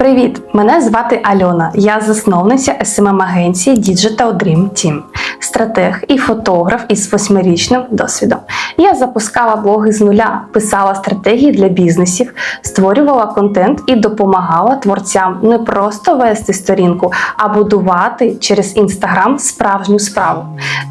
Привіт! Мене звати Альона. Я засновниця smm агенції Digital Dream Team, стратег і фотограф із восьмирічним досвідом. Я запускала блоги з нуля, писала стратегії для бізнесів, створювала контент і допомагала творцям не просто вести сторінку, а будувати через інстаграм справжню справу.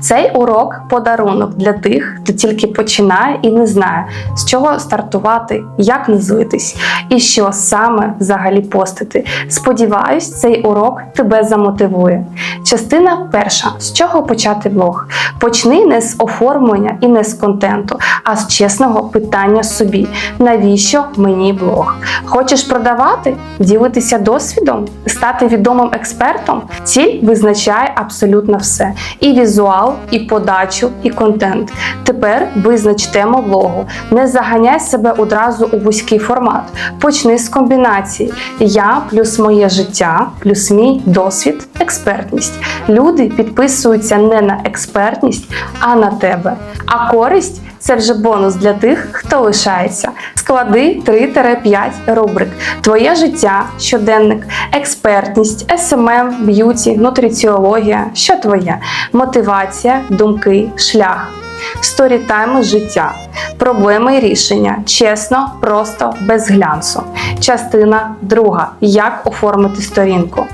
Цей урок подарунок для тих, хто тільки починає і не знає, з чого стартувати, як назвитись і що саме взагалі постити. Сподіваюсь, цей урок тебе замотивує. Частина перша: з чого почати блог? Почни не з оформлення і не з контенту, а з чесного питання собі: навіщо мені блог? Хочеш продавати, ділитися досвідом, стати відомим експертом? Ціль визначає абсолютно все: і візуал, і подачу, і контент. Тепер визнач тему блогу. Не заганяй себе одразу у вузький формат. Почни з комбінації: я плюс моє життя, плюс мій досвід, експертність. Люди підписуються не на експертність, а на тебе. А користь. Це вже бонус для тих, хто лишається. Склади 3-5 рубрик: Твоє життя, щоденник, експертність, СММ, б'юті, нутриціологія. Що твоє? Мотивація, думки, шлях. Сторітайми життя, проблеми і рішення, чесно, просто, без глянцу. Частина друга. Як оформити сторінку.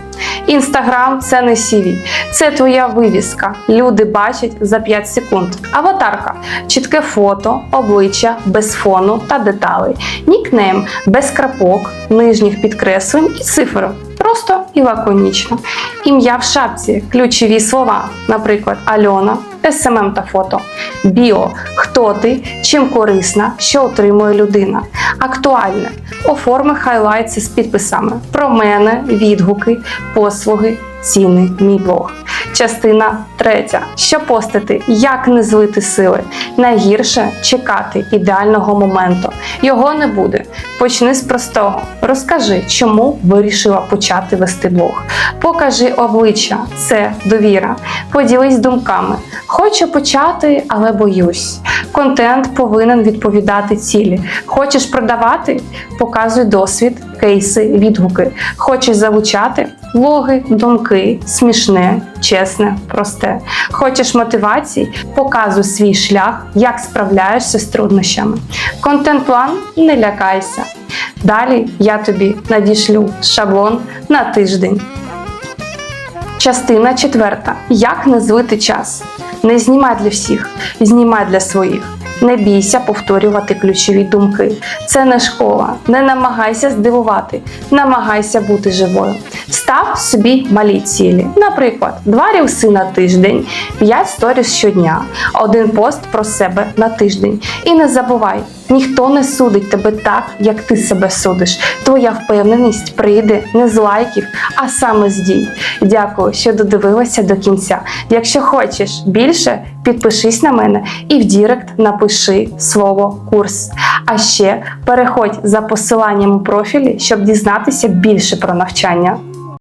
Інстаграм це не CV, це твоя вивіска. Люди бачать за 5 секунд. Аватарка чітке фото, обличчя без фону та деталей. Нікнейм без крапок, нижніх підкреслень і цифр. Просто і лаконічно. Ім'я в шапці, ключові слова, наприклад, Альона, СММ та фото. Біо, хто ти, чим корисна, що отримує людина. Актуальне. Оформи хайлайти з підписами. Про мене, відгуки, послуги, ціни, мій блог. Частина третя. Що постити? Як не злити сили? Найгірше чекати ідеального моменту. Його не буде. Почни з простого. Розкажи, чому вирішила почати вести блог. Покажи обличчя, це довіра. Поділись думками. Хочу почати, але боюсь. Контент повинен відповідати цілі. Хочеш продавати? Показуй досвід, кейси, відгуки. Хочеш залучати? Влоги, думки, смішне, чесне, просте. Хочеш мотивації? Показуй свій шлях, як справляєшся з труднощами. Контент-план не лякайся. Далі я тобі надішлю шаблон на тиждень. Частина четверта. Як не звити час? Не знімай для всіх, знімай для своїх. Не бійся повторювати ключові думки. Це не школа. Не намагайся здивувати, намагайся бути живою. Став собі малі цілі. Наприклад, два рілси на тиждень, 5 сторіс щодня, один пост про себе на тиждень. І не забувай, ніхто не судить тебе так, як ти себе судиш. Твоя впевненість прийде не з лайків, а саме з дій. Дякую, що додивилася до кінця. Якщо хочеш більше, підпишись на мене і в Дірект напиши слово курс. А ще переходь за посиланням у профілі, щоб дізнатися більше про навчання.